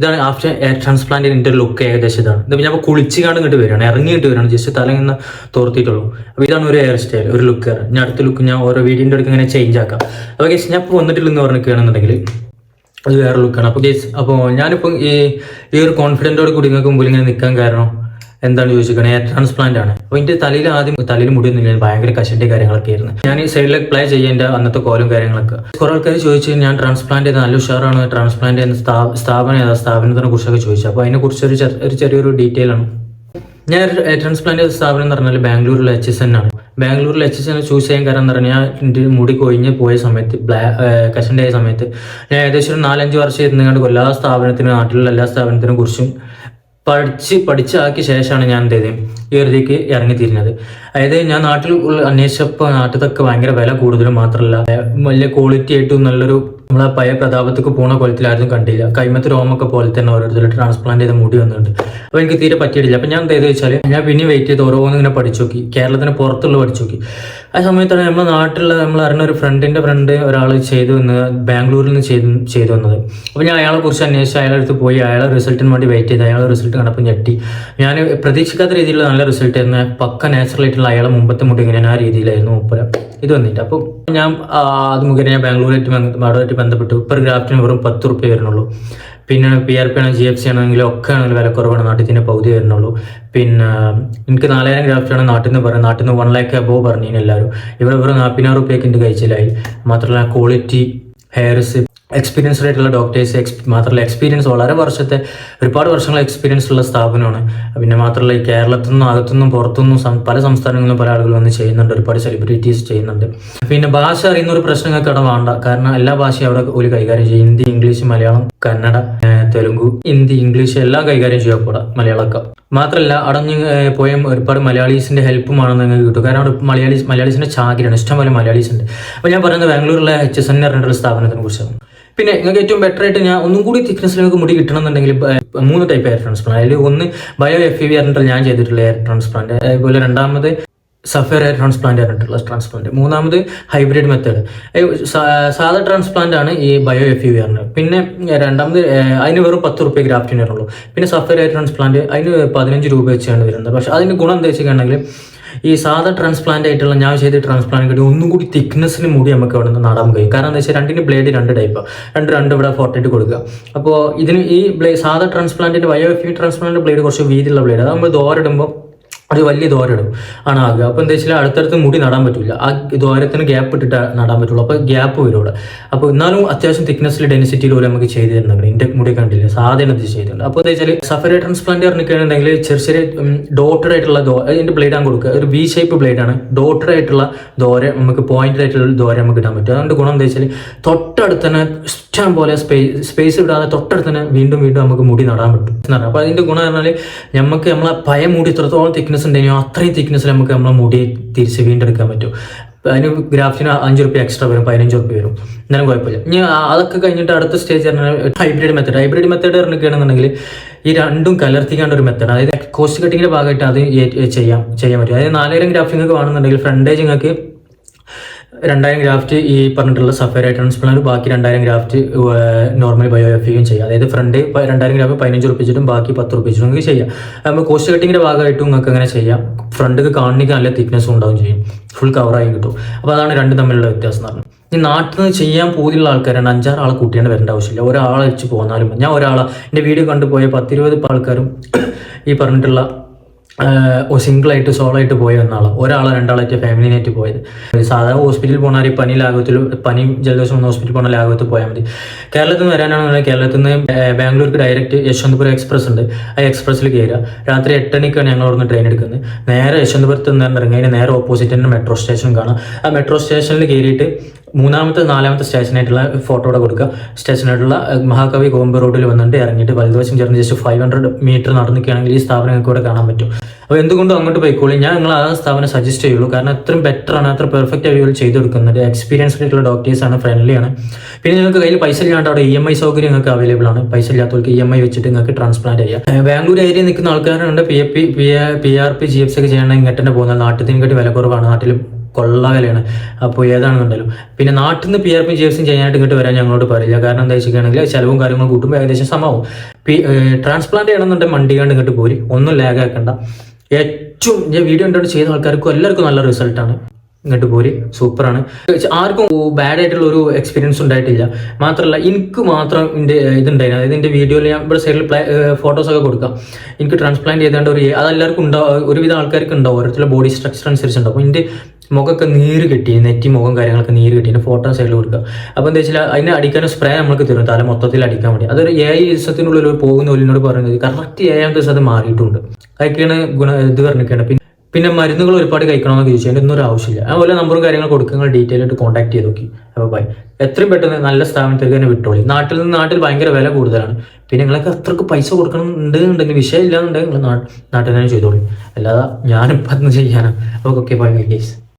ഇതാണ് after hair transplant എന്റെ look ഏകദേശം ഇതാണ്. ഇത് ഞാൻ കുളിച്ച് കാണും ഇങ്ങോട്ട് വരികയാണ്. ഇറങ്ങിയിട്ട് വരികയാണ്. ജസ്റ്റ് തല ഇങ്ങനെ തോർത്തിയിട്ടുള്ളൂ അപ്പോൾ ഇതാണ് ഒരു ഹെയർ സ്റ്റൈൽ ഒരു ലുക്ക് ഞാൻ അടുത്ത ലുക്ക് ഞാൻ ഓരോ വീഡിയോന്റെ അടുത്ത് ഇങ്ങനെ ചേഞ്ച് ആക്കാം. അപ്പോൾ ഗേസ് ഞാൻ ഇപ്പോൾ വന്നിട്ടില്ലെന്ന് പറഞ്ഞിരിക്കുകയാണെന്നുണ്ടെങ്കിൽ അത് വേറെ ലുക്കാണ് അപ്പോൾ ഗേസ് അപ്പോൾ ഞാനിപ്പം ഈ ഈ ഒരു കോൺഫിഡന്റോട് കൂടി നിങ്ങൾക്ക് മുമ്പിൽ ഇങ്ങനെ നിൽക്കാൻ കാരണം എന്താണ് ചോദിച്ചിരിക്കണേ ഹെയർ ട്രാൻസ്പ്ലാന്റ് ആണ്. അപ്പോൾ എന്റെ തലയിൽ ആദ്യം തലയിൽ മുടിയൊന്നുമില്ല ഭയങ്കര കഷന്റെ കാര്യങ്ങളൊക്കെ ആയിരുന്നു. ഞാൻ ഈ സൈഡിലേക്ക് പ്ലേ ചെയ്യേണ്ട അന്നത്തെ കോലും കാര്യങ്ങളൊക്കെ. കുറെ ആൾക്കാർ ചോദിച്ചു ഞാൻ ട്രാൻസ്പ്ലാന്റ് നല്ല ഉഷാറാണ് ട്രാൻസ്പ്ലാന്റ് എന്ന സ്ഥാ- സ്ഥാപനം ഏതാ സ്ഥാപനത്തിനെ കുറിച്ചൊക്കെ ചോദിച്ചു. അപ്പോൾ അതിനെക്കുറിച്ച് ഒരു ഒരു ചെറിയൊരു ഡീറ്റെയിൽ ആണ്. ഞാൻ ട്രാൻസ്പ്ലാന്റ് സ്ഥാപനം എന്ന് പറഞ്ഞാൽ ബാംഗ്ലൂരിലെ എച്ച് എസ് എൻ ആണ്. ബാംഗ്ലൂരിൽ എച്ച് എസ് എൻ ചൂസ് ചെയ്യാൻ കാരണം എന്ന് പറഞ്ഞാൽ എന്റെ മുടി കൊഴിഞ്ഞ് പോയ സമയത്ത് ബ്ലാ കഷന്റെ ആയ സമയത്ത് ഞാൻ ഏകദേശം ഒരു നാലഞ്ച് വർഷം ഇരുന്നുകൊണ്ട് എല്ലാ സ്ഥാപനത്തിനും നാട്ടിലുള്ള എല്ലാ സ്ഥാപനത്തിനെ കുറിച്ചും പഠിച്ച് പഠിച്ചാക്കിയ ശേഷമാണ് ഞാൻ എന്ത് ചെയ്തത്? ഈ ഇറങ്ങി തിരിഞ്ഞത് അതായത് ഞാൻ നാട്ടിൽ അന്വേഷിച്ചപ്പോൾ നാട്ടിലൊക്കെ ഭയങ്കര വില കൂടുതലും മാത്രമല്ല. വലിയ ക്വാളിറ്റി ആയിട്ടും നല്ലൊരു നമ്മളെ പഴയ പ്രതാപത്തേക്ക് പോണ കൊലത്തിലായിരുന്നു കണ്ടില്ല. കൈമത്ത് രോമൊക്കെ പോലെ തന്നെ ഓരോരുത്തർ ട്രാൻസ്പ്ലാന്റ് ചെയ്ത മുടി വന്നിട്ടുണ്ട്. അപ്പോൾ എനിക്ക് തീരെ പറ്റിയിട്ടില്ല. അപ്പോൾ ഞാൻ എന്താ വെച്ചാൽ ഞാൻ പിന്നെ വെയിറ്റ് ചെയ്ത് ഓരോന്ന് ഇങ്ങനെ പഠിച്ചു നോക്കി. കേരളത്തിന് പുറത്തുള്ള പഠിച്ചു നോക്കി. ആ സമയത്താണ് നമ്മുടെ നാട്ടിലുള്ള നമ്മൾ അറിഞ്ഞ ഒരു ഫ്രണ്ടിന്റെ ഫ്രണ്ട് ഒരാൾ ചെയ്തു വന്ന് ബാംഗ്ലൂരിൽ നിന്ന് ചെയ്തു ചെയ്തു വന്നത്. അപ്പോൾ ഞാൻ അയാളെ കുറിച്ച് അന്വേഷിച്ച് അയാളെ അടുത്ത് പോയി. അയാളെ റിസൾട്ടിന് വേണ്ടി വെയിറ്റ് ചെയ്ത് അയാളെ റിസൾട്ട് കണ്ടപ്പോൾ ഞെട്ടി. ഞാൻ പ്രതീക്ഷിക്കാത്ത രീതിയിലുള്ള നല്ല റിസൾട്ട് ആയിരുന്നു. പക്ക നാച്ചുറൽ ആയിട്ടുള്ള അയാളെ മുമ്പത്തെ മുടി ഇങ്ങനെ ആ രീതിയിലായിരുന്നു ഉപ്പര ഇത് വന്നിട്ട്. അപ്പോൾ ഞാൻ അത് മുഖേന ഞാൻ ബാംഗ്ലൂരായിട്ട് അവിടെ ബന്ധപ്പെട്ടു. പെർ ഗ്രാഫ്റ്റിന് വെറും പത്ത് റുപ്യ വരുന്നുള്ളൂ. പിന്നെ പി ആർ പി ആണോ ജി എഫ് സി ആണെങ്കിലും ഒക്കെ ആണെങ്കിലും വില കുറവാണ് നാട്ടിൽ തന്നെ പകുതി വരുന്നുള്ളൂ. പിന്നെ എനിക്ക് നാലായിരം ഗ്രാഫ്റ്റ് ആണ് നാട്ടിൽ നിന്ന് പറയുന്നത്. നാട്ടിൽ നിന്ന് വൺ ലാക്ക് അബോ പറഞ്ഞു എല്ലാവരും. ഇവിടെ വെറും നാൽപ്പതിനായിരം റുപ്യക്ക് എന്റെ കഴിച്ചിലായി. മാത്രമല്ല ക്വാളിറ്റി ഹെയർസ് എക്സ്പീരിയൻസ്ഡ് ആയിട്ടുള്ള ഡോക്ടേഴ്സ് എക്സ് മാത്രമല്ല എക്സ്പീരിയൻസ് വളരെ വർഷത്തെ ഒരുപാട് വർഷങ്ങൾ എക്സ്പീരിയൻസ് ഉള്ള സ്ഥാപനമാണ്. പിന്നെ മാത്രമല്ല ഈ കേരളത്തിൽ നിന്നും അകത്തുനിന്നും പുറത്തുനിന്നും പല സംസ്ഥാനങ്ങളിലും പല ആളുകൾ വന്ന് ചെയ്യുന്നുണ്ട് ഒരുപാട് സെലിബ്രിറ്റീസ് ചെയ്യുന്നുണ്ട്. പിന്നെ ഭാഷ അറിയുന്ന ഒരു പ്രശ്നങ്ങൾക്ക് അവിടെ വേണ്ട. കാരണം എല്ലാ ഭാഷയും അവിടെ ഒരു കൈകാര്യം ചെയ്യും. ഹിന്ദി ഇംഗ്ലീഷ് മലയാളം കന്നഡ തെലുങ്കു ഹിന്ദി ഇംഗ്ലീഷ് എല്ലാം കൈകാര്യം ചെയ്യാൻ കൂടാ മലയാളമൊക്കെ മാത്രമല്ല അടഞ്ഞു പോയ ഒരുപാട് മലയാളീസിന്റെ ഹെൽപ്പുമാണ് നിങ്ങൾക്ക് കിട്ടും. കാരണം അവിടെ മലയാളീസ് മലയാളീസിന്റെ ചാകിരാണ് ഇഷ്ടംപോലെ മലയാളീസ് ഉണ്ട് അപ്പോൾ ഞാൻ പറയുന്നത് ബാംഗ്ലൂരിലെ എച്ച് എസ് എൻ പറഞ്ഞിട്ടുള്ള സ്ഥാപനത്തിനെ കുറിച്ചാണ്. പിന്നെ നിങ്ങൾക്ക് ഏറ്റവും ബെറ്റർ ആയിട്ട് ഞാൻ ഒന്നും കൂടി തിക്നെസ്സിൽ നിങ്ങൾക്ക് മുടി കിട്ടണമെന്നുണ്ടെങ്കിൽ മൂന്ന് ടൈപ്പ് എയർ ട്രാൻസ്പ്ലാന്റ് അതിൽ ഒന്ന് ബയോ എഫ് ഇ വി പറഞ്ഞിട്ട് ഞാൻ ചെയ്തിട്ടുള്ള എയർ ട്രാൻസ്പ്ലാന്റ് അതുപോലെ രണ്ടാമത് സഫയർ എയർ ട്രാൻസ്പ്ലാന്റ് ആയിട്ടുള്ള ട്രാൻസ്പ്ലാന്റ് മൂന്നാമത് ഹൈബ്രിഡ് മെത്തേഡ് സാധാ ട്രാൻസ്പ്ലാന്റ് ആണ് ഈ ബയോ എഫ് യു ആറിന് പിന്നെ രണ്ടാമത് അതിന് വെറും പത്ത് റുപ്യ ഗ്രാഫ്റ്റിന് വരുള്ളൂ പിന്നെ സഫയർ എയർ ട്രാൻസ്പ്ലാന്റ് അതിന് പതിനഞ്ച് രൂപ വെച്ചാണ് വരുന്നത്. പക്ഷെ അതിന് ഗുണം എന്താ വെച്ചിട്ടുണ്ടെങ്കിൽ ഈ സാധാ ട്രാൻസ്പ്ലാന്റ് ആയിട്ടുള്ള ഞാൻ ചെയ്ത ട്രാൻസ്പ്ലാന്റ് കിട്ടി ഒന്നും കൂടി തിക്നെസ്സിന് മുടി നമുക്ക് അവിടെ നിന്ന് നടാൻ കഴിയും. കാരണം എന്താ വെച്ചാൽ രണ്ടിന് ബ്ലേഡ് രണ്ട് ടൈപ്പ് രണ്ട് രണ്ട് ഇവിടെ ഫോർട്ടിട്ട് കൊടുക്കുക. അപ്പോൾ ഇതിന് ഈ ബ്ലേ സാധാ ട്രാൻസ്പ്ലാന്റിന്റെ ബയോ എഫ് ട്രാൻസ്പ്ലാന്റ് ബ്ലേഡ് കുറച്ച് വീതിയുള്ള ബ്ലേഡ് അത് നമ്മൾ ദോരിടുമ്പോൾ ഒരു വലിയ ദോരിടും ആണ് ആകുക അപ്പോൾ എന്താ വെച്ചാൽ അടുത്തടുത്ത് മുടി നടാൻ പറ്റില്ല ആ ദോരത്തിന് ഗ്യാപ്പ് ഇട്ടിട്ട് നടാൻ പറ്റുള്ളൂ. അപ്പോൾ ഗ്യാപ്പ് വരും അപ്പോൾ എന്നാലും അത്യാവശ്യം തിക്നെസ്സിൽ ഡെൻസിറ്റിയിൽ പോലെ നമുക്ക് ചെയ്ത് തരുന്നുണ്ട്. എന്റെ മുടി കണ്ടില്ല? സാധനം ഇത് ചെയ്തിട്ടുണ്ട്. അപ്പോൾ എന്താ വെച്ചാൽ സഫറി ട്രാൻസ്പ്ലാന്റ് പറഞ്ഞിട്ടുണ്ടെങ്കിൽ ചെറിയ ചെറിയ ഡോട്ടഡ് ആയിട്ടുള്ള ദോ അതിന്റെ ആണ് കൊടുക്കുക. ഒരു ബി ഷേപ്പ് ബ്ലേഡ് ആണ്. ഡോട്ടഡ് ആയിട്ടുള്ള ദോര നമുക്ക് പോയിന്റഡ് ആയിട്ടുള്ള ദോര നമുക്ക് ഇടാൻ പറ്റും. അതുകൊണ്ട് ഗുണം എന്താ വെച്ചാൽ തൊട്ടടുത്ത് തന്നെ ഇഷ്ടം പോലെ സ്പേസ് സ്പേസ് വിടാതെ തൊട്ടടുത്ത് തന്നെ വീണ്ടും വീണ്ടും നമുക്ക് മുടി നടാൻ പറ്റും. അപ്പോൾ അതിന്റെ ഗുണം എന്ന് പറഞ്ഞാൽ നമുക്ക് നമ്മളെ പയം മുടി ഇത്രത്തോളം തിക്നെസ് ഉണ്ടെങ്കിൽ അത്രയും തിക്നെസ്സിൽ നമുക്ക് നമ്മളെ മുടി തിരിച്ച് വീണ്ടെടുക്കാൻ പറ്റും. അതിന് ഗ്രാഫിന് അഞ്ച് റുപ്യ എക്സ്ട്രാ വരും പതിനഞ്ച് റുപ്യ വരും. എന്നാലും കുഴപ്പമില്ല. ഇനി അതൊക്കെ കഴിഞ്ഞിട്ട് അടുത്ത സ്റ്റേജ് പറഞ്ഞാൽ ഹൈബ്രിഡ് മെത്തേഡ് ഹൈബ്രിഡ് മെത്തേഡ് പറഞ്ഞിരിക്കുകയാണെന്നുണ്ടെങ്കിൽ ഈ രണ്ടും കലർത്തിക്കേണ്ട ഒരു മെത്തേഡ് അതായത് കോസ്റ്റ് കട്ടിങ്ങിന്റെ ഭാഗമായിട്ട് അത് ചെയ്യാം ചെയ്യാൻ പറ്റും. അതായത് നാലായിരം ഗ്രാഫിങ്ങൾക്ക് വേണമെന്നുണ്ടെങ്കിൽ ഫ്രണ്ടേജ് നിങ്ങൾക്ക് രണ്ടായിരം ഗ്രാഫ്റ്റ് ഈ പറഞ്ഞിട്ടുള്ള സഫയർ ട്രാൻസ്പ്ലാന്റ് ബാക്കി രണ്ടായിരം ഗ്രാഫ്റ്റ് നോർമൽ ബയോ എഫിയും ചെയ്യാം. അതായത് ഫ്രണ്ട് രണ്ടായിരം ഗ്രാഫ് പതിനഞ്ച് റുപ്പിച്ചിട്ടും ബാക്കി പത്ത് റുപ്പിച്ചിട്ടും നിങ്ങൾക്ക് ചെയ്യാം നമ്മൾ കോസ്റ്റ് കട്ടിങ്ങിന്റെ ഭാഗമായിട്ടും നിങ്ങൾക്ക് അങ്ങനെ ചെയ്യാം. ഫ്രണ്ട് കാണിക്കാൻ നല്ല തിക്നെസ്സും ഉണ്ടാവും ചെയ്യും. ഫുൾ കവറായി കിട്ടും. അപ്പോൾ അതാണ് രണ്ട് തമ്മിലുള്ള വ്യത്യാസം എന്ന് പറഞ്ഞത് ഈ നാട്ടിൽ നിന്ന് ചെയ്യാൻ പൂതിയുള്ള ആൾക്കാരാണ് അഞ്ചാറ് ആളെ കൂട്ടിയാണ് വരേണ്ട ആവശ്യമില്ല. ഒരാളെ വെച്ച് പോന്നാലും ഞാൻ ഒരാളെ എന്റെ വീഡിയോ കണ്ടുപോയ പത്തിരുപത് ആൾക്കാരും ഈ പറഞ്ഞിട്ടുള്ള സിംഗിൾ ആയിട്ട് സോളോ ആയിട്ട് പോയ ഒന്നാളാണ് ഒരാളോ രണ്ടാളായിട്ട് ഫാമിലിനായിട്ട് പോയത്. സാധാരണ ഹോസ്പിറ്റലിൽ പോകണ ഈ പനി ലാഘവത്തിൽ പനി ജലദോഷം വന്ന ഹോസ്പിറ്റലിൽ പോകണ ലാഘവത്തിൽ പോയാൽ മതി. കേരളത്തിൽ നിന്ന് വരാനാണെന്നുണ്ടെങ്കിൽ കേരളത്തിൽ നിന്ന് ബാംഗ്ലൂർക്ക് ഡയറക്റ്റ് യശ്വന്തപുരം എക്സ്പ്രസ് ഉണ്ട്. ആ എക്സ്പ്രസ്സിൽ കയറുക രാത്രി എട്ടണിക്കാണ് ഞങ്ങൾ അവിടുന്ന് ട്രെയിൻ എടുക്കുന്നത്. നേരെ യശ്വന്തപുരത്ത് നിന്ന് ഇറങ്ങി നേരെ ഓപ്പോസിറ്റ് തന്നെ മെട്രോ സ്റ്റേഷൻ കാണാം. ആ മെട്രോ സ്റ്റേഷനിൽ കയറിയിട്ട് മൂന്നാമത്തെ നാലാമത്തെ സ്റ്റേഷനായിട്ടുള്ള ഫോട്ടോയുടെ കൊടുക്കുക. സ്റ്റേഷനായിട്ടുള്ള മഹാകവി കോമ്പ് റോഡിൽ വന്നിട്ട് ഇറങ്ങിയിട്ട് വലതുവശം ചേർന്ന് ജസ്റ്റ് ഫൈവ് ഹൺഡ്രഡ് മീറ്റർ നടന്നിക്കുകയാണെങ്കിൽ ഈ സ്ഥാപനം നിങ്ങൾക്ക് ഇവിടെ കാണാൻ പറ്റും. അപ്പോൾ എന്തുകൊണ്ടും അങ്ങോട്ട് പോയിക്കോളി. ഞാൻ നിങ്ങൾ ആ സ്ഥാപനം സജസ്റ്റ് ചെയ്യുള്ളൂ. കാരണം അത്രയും ബെറ്റർ ആണ് അത്ര പെർഫെക്റ്റ് ആയി ചെയ്ത് കൊടുക്കുന്നത്. എക്സ്പീരിയൻസ് ആയിട്ടുള്ള ഡോക്ടേഴ്സ് ആണ് ഫ്രണ്ട്ലി ആണ്. പിന്നെ നിങ്ങൾക്ക് കയ്യിൽ പൈസ ഇല്ലാണ്ട് അവിടെ ഇ എം ഐ സൗകര്യം നിങ്ങൾക്ക് അവൈലബിൾ ആണ്. പൈസ ഇല്ലാത്തവർക്ക് ഇ എം ഐ വെച്ചിട്ട് നിങ്ങൾക്ക് ട്രാൻസ്പ്ലാന്റ് ചെയ്യാം. ബാംഗ്ലൂർ ഏരിയ നിൽക്കുന്ന ആൾക്കാരുണ്ട്. P F P P R P G F C ഒക്കെ ചെയ്യണമെങ്കിൽ ഇങ്ങോട്ട് തന്നെ പോകുന്നത്. നാട്ടിൽ നിന്നെക്കാട്ടി വില കുറവാണ്. നാട്ടിൽ കൊള്ള വിലയാണ് അപ്പോൾ ഏതാണെന്നുണ്ടല്ലോ. പിന്നെ നാട്ടിൽ നിന്ന് പി ആർ പി ചികിത്സയും ചെയ്യാനായിട്ട് ഇങ്ങോട്ട് വരാൻ ഞങ്ങളോട് പറയില്ല. കാരണം എന്താ വെച്ചിട്ടുണ്ടെങ്കിൽ ചിലവും കാര്യങ്ങളും കൂട്ടുമ്പോൾ ഏകദേശം സമമാവും പി ട്രാൻസ്പ്ലാന്റ് ചെയ്യണമെന്നുണ്ടെങ്കിൽ മണ്ടി കണ്ട് ഇങ്ങോട്ട് പോരി. ഒന്നും ലാഗ് ആക്കണ്ട. ഏറ്റവും ഞാൻ വീഡിയോ കണ്ടിട്ട് ചെയ്യുന്ന ആൾക്കാർക്കും എല്ലാവർക്കും നല്ല റിസൾട്ടാണ് ഇങ്ങോട്ട് പോരി. സൂപ്പറാണ് ആർക്കും ബാഡ് ആയിട്ടുള്ള ഒരു എക്സ്പീരിയൻസ് ഉണ്ടായിട്ടില്ല. മാത്രമല്ല എനിക്ക് മാത്രം എന്റെ ഇതുണ്ടായിരുന്നു അതായത് എന്റെ വീഡിയോയിൽ ഞാൻ ഇവിടെ സൈഡിൽ ഫോട്ടോസ് ഒക്കെ കൊടുക്കാം. എനിക്ക് ട്രാൻസ്പ്ലാന്റ് ചെയ്തേണ്ട ഒരു അതെല്ലാവർക്കും ഉണ്ടാവും ഒരുവിധം ആൾക്കാർക്ക് ഉണ്ടാവും. ഓരോരുത്തരുടെ ബോഡി സ്ട്രക്ചർ അനുസരിച്ചുണ്ടാവും. അപ്പോൾ എന്റെ മുഖമൊക്കെ നീര് കെട്ടി നെറ്റി മുഖം കാര്യങ്ങളൊക്കെ നീര് കെട്ടി ഫോട്ടോ സൈഡിൽ കൊടുക്കുക. അപ്പോൾ എന്താ വെച്ചാൽ അതിനെ അടിക്കാൻ സ്പ്രേ നമുക്ക് തരും തല മൊത്തത്തിൽ അടിക്കാൻ വേണ്ടി. അതൊരു ഏഴ് ദിവസത്തിനുള്ളിൽ പോകുന്ന ഒലിനോട് പറയുന്നത് കറക്റ്റ് ഏഴാം ദിവസം അത് മാറിയിട്ടുണ്ട്. അതൊക്കെയാണ് ഗുണ ഇത് പറഞ്ഞിരിക്കുകയാണ് പിന്നെ പിന്നെ മരുന്നുകൾ ഒരുപാട് കഴിക്കണമെന്ന് ചോദിച്ചു അതിന്റെ ഒന്നും ഒരു ആവശ്യമില്ല. അതുപോലെ നമ്പറും കാര്യങ്ങൾ കൊടുക്കുക ഡീറ്റെയിൽ ആയിട്ട് കോൺടാക്ട് ചെയ്ത് നോക്കി. അപ്പോൾ ബൈ എത്രയും പെട്ടെന്ന് നല്ല സ്ഥാപനത്തിലേക്ക് തന്നെ വിട്ടോളി. നാട്ടിൽ നിന്ന് നാട്ടിൽ ഭയങ്കര വില കൂടുതലാണ്. പിന്നെ നിങ്ങൾക്ക് അത്രയ്ക്ക് പൈസ കൊടുക്കണം ഉണ്ടെന്നുണ്ടെങ്കിൽ വിഷയം ഇല്ലാന്നുണ്ടെങ്കിൽ നിങ്ങൾ നാട്ടിൽ തന്നെ ചെയ്തോളി. അല്ലാതെ ഞാനിപ്പം ചെയ്യാനാണ് അപ്പോൾ ഓക്കെ ബൈ കേസ്